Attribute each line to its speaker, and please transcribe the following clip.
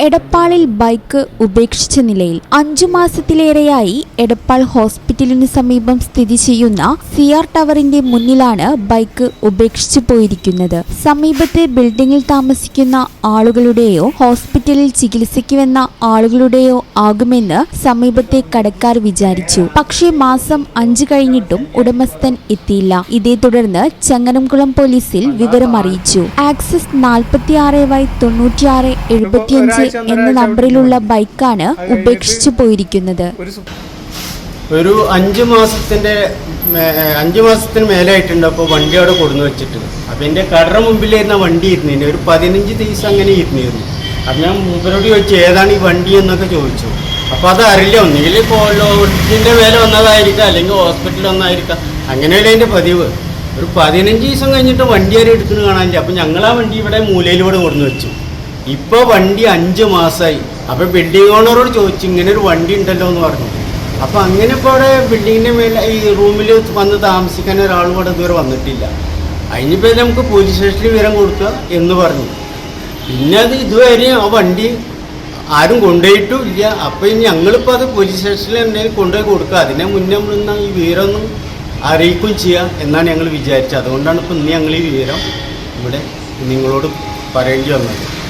Speaker 1: എടപ്പാളിൽ bike ഉപേക്ഷിച്ച നിലയിൽ അഞ്ചു മാസത്തിലേറെയായി എടപ്പാൾ ഹോസ്പിറ്റലിന് സമീപം സ്ഥിതി ചെയ്യുന്ന സിആർ ടവറിന്റെ മുന്നിലാണ് ബൈക്ക് ഉപേക്ഷിച്ചു പോയിരിക്കുന്നത്. സമീപത്തെ ബിൽഡിംഗിൽ താമസിക്കുന്ന ആളുകളുടെയോ ഹോസ്പിറ്റലിൽ ചികിത്സയ്ക്ക് വന്ന ആളുകളുടെയോ ആകുമെന്ന് സമീപത്തെ കടക്കാർ വിചാരിച്ചു. പക്ഷേ മാസം അഞ്ചു കഴിഞ്ഞിട്ടും ഉടമസ്ഥൻ എത്തിയില്ല. ഇതേ തുടർന്ന് ചങ്ങനംകുളം പോലീസിൽ വിവരം അറിയിച്ചു ആക്സിസ് നാൽപ്പത്തിയാറ് വൈ തൊണ്ണൂറ്റിയാറ് എഴുപത്തിയഞ്ച് എന്ന നമ്പറിലുള്ള ബൈക്കാണ് ഉപേക്ഷിച്ചു പോയിരിക്കുന്നത്.
Speaker 2: ഒരു
Speaker 3: അഞ്ച് മാസത്തിന്റെ അഞ്ച് മാസത്തിന് മേലായിട്ടുണ്ട് അപ്പോൾ വണ്ടി അവിടെ കൊടുന്നു വെച്ചിട്ട്. അപ്പം എന്റെ കടറ മുമ്പിലായിരുന്ന വണ്ടി ഇരുന്നിന് ഒരു പതിനഞ്ച് ദിവസം അങ്ങനെ ഇരുന്നിരുന്നു അപ്പം ഞാൻ മൂപ്പരോട് ചോദിച്ചു ഏതാണ് ഈ വണ്ടി എന്നൊക്കെ ചോദിച്ചു. അപ്പോൾ അത് അറിയില്ല. ഒന്നുകിൽ ഇപ്പോൾ ലോഡിന്റെ വില വന്നതായിരിക്കാം അല്ലെങ്കിൽ ഹോസ്പിറ്റലിൽ വന്നതായിരിക്കാം. അങ്ങനെയല്ലേ എന്റെ പതിവ്. ഒരു പതിനഞ്ച് ദിവസം കഴിഞ്ഞിട്ട് വണ്ടി വരെ എടുക്കുന്നത് കാണാനില്ല. അപ്പം ഞങ്ങൾ ആ വണ്ടി ഇവിടെ മൂലയിലൂടെ കൊടുന്നു വെച്ചു. ഇപ്പോൾ വണ്ടി അഞ്ച് മാസമായി അപ്പോൾ ബിൽഡിംഗ് ഓണറോട് ചോദിച്ചു ഇങ്ങനെ ഒരു വണ്ടി ഉണ്ടല്ലോ എന്ന് പറഞ്ഞു. അപ്പോൾ അങ്ങനെ ഇപ്പോൾ അവിടെ ബിൽഡിങ്ങിന്റെ മേലെ ഈ റൂമിൽ വന്ന് താമസിക്കാൻ ഒരാളും ഇവിടെ ഇതുവരെ വന്നിട്ടില്ല. അതിനിപ്പോൾ നമുക്ക് പോലീസ് സ്റ്റേഷനിൽ വിവരം കൊടുക്കുക എന്ന് പറഞ്ഞു. പിന്നെ അത് ഇതുവരെ ആ വണ്ടി ആരും കൊണ്ടുപോയിട്ടും ഇല്ല അപ്പോൾ ഞങ്ങളിപ്പോൾ അത് പോലീസ് സ്റ്റേഷനിൽ എന്തെങ്കിലും കൊണ്ടുപോയി കൊടുക്കുക. അതിനെ മുന്നേ നമ്മളിന്ന് ഈ വിവരമൊന്നും അറിയിക്കും ചെയ്യുക എന്നാണ് ഞങ്ങൾ വിചാരിച്ചത്. അതുകൊണ്ടാണ് ഇപ്പോൾ ഇന്ന് ഞങ്ങൾ ഈ വിവരം ഇവിടെ നിങ്ങളോട് പറയേണ്ടി വന്നത്.